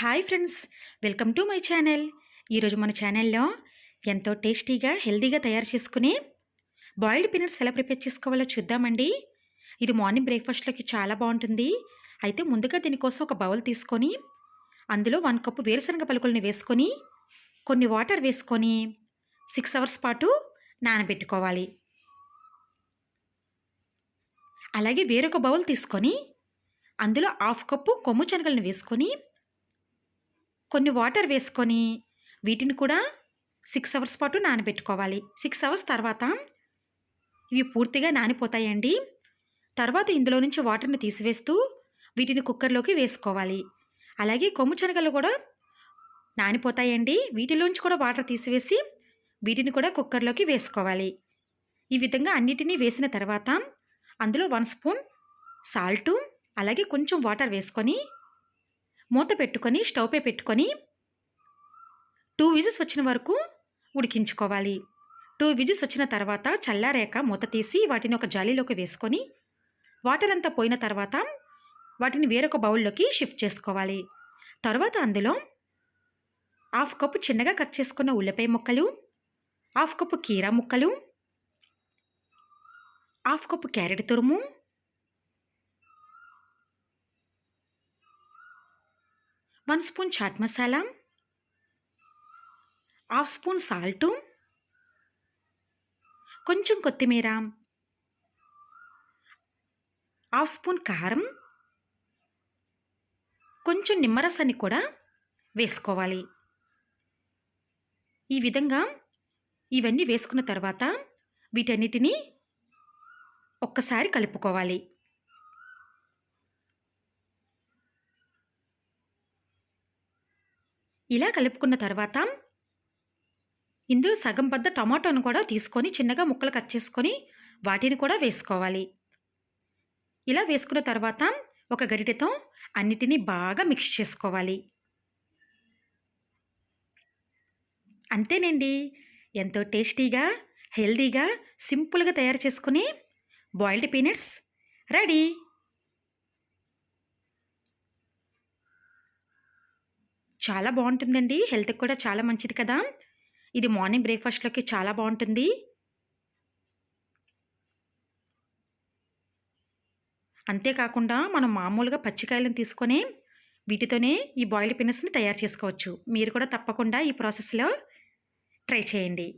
Hi friends welcome to my channel. ఈరోజు మన ఛానల్లో ఎంతో టేస్టీగా హెల్తీగా తయారు చేసుకునే బాయిల్డ్ పీనట్స్ ఎలా ప్రిపేర్ చేసుకోవాలో చూద్దామండి. ఇది మార్నింగ్ బ్రేక్ఫాస్ట్లోకి చాలా బాగుంటుంది. అయితే ముందుగా దీనికోసం ఒక బౌల్ తీసుకొని అందులో వన్ కప్పు వేరుశనగ పలుకుల్ని వేసుకొని కొన్ని వాటర్ వేసుకొని సిక్స్ అవర్స్ పాటు నానబెట్టుకోవాలి. అలాగే వేరొక బౌల్ తీసుకొని అందులో హాఫ్ కప్పు కొమ్ము శనగలను వేసుకొని కొన్ని వాటర్ వేసుకొని వీటిని కూడా సిక్స్ అవర్స్ పాటు నానబెట్టుకోవాలి. సిక్స్ అవర్స్ తర్వాత ఇవి పూర్తిగా నానిపోతాయండి. తర్వాత ఇందులో నుంచి వాటర్ని తీసివేస్తూ వీటిని కుక్కర్లోకి వేసుకోవాలి. అలాగే కొమ్ము శనగలు కూడా నానిపోతాయండి. వీటిలోంచి కూడా వాటర్ తీసివేసి వీటిని కూడా కుక్కర్లోకి వేసుకోవాలి. ఈ విధంగా అన్నిటినీ వేసిన తర్వాత అందులో వన్ స్పూన్ సాల్టు అలాగే కొంచెం వాటర్ వేసుకొని మూత పెట్టుకొని స్టవ్పై పెట్టుకొని టూ విజిల్స్ వచ్చిన వరకు ఉడికించుకోవాలి. టూ విజిల్స్ వచ్చిన తర్వాత చల్లారాక మూత తీసి వాటిని ఒక జాలీలోకి వేసుకొని వాటర్ అంతా పోయిన తర్వాత వాటిని వేరొక బౌల్లోకి షిఫ్ట్ చేసుకోవాలి. తర్వాత అందులో హాఫ్ కప్పు చిన్నగా కట్ చేసుకున్న ఉల్లిపాయ ముక్కలు హాఫ్ కప్పు కీరా ముక్కలు హాఫ్ కప్పు క్యారెట్ తురుము one spoon chaat masala half spoon salt కొంచెం కొత్తిమీర హాఫ్ స్పూన్ కారం కొంచెం నిమ్మరసాన్ని కూడా వేసుకోవాలి. ఈ విధంగా ఇవన్నీ వేసుకున్న తర్వాత వీటన్నిటినీ ఒక్కసారి కలుపుకోవాలి. ఇలా కలుపుకున్న తర్వాత ఇందులో సగం పెద్ద టమాటోను కూడా తీసుకొని చిన్నగా ముక్కలు కట్ చేసుకొని వాటిని కూడా వేసుకోవాలి. ఇలా వేసుకున్న తర్వాత ఒక గరిటెతో అన్నిటినీ బాగా మిక్స్ చేసుకోవాలి. అంతేనండి. ఎంతో టేస్టీగా హెల్దీగా సింపుల్గా తయారు చేసుకుని బాయిల్డ్ పీనట్స్ రెడీ. చాలా బాగుంటుందండి. హెల్త్కి కూడా చాలా మంచిది కదా. ఇది మార్నింగ్ బ్రేక్ఫాస్ట్లోకి చాలా బాగుంటుంది. అంతేకాకుండా మనం మామూలుగా పచ్చికాయలను తీసుకొని వీటితోనే ఈ బాయిల్డ్ పినస్ని తయారు చేసుకోవచ్చు. మీరు కూడా తప్పకుండా ఈ ప్రాసెస్లో ట్రై చేయండి.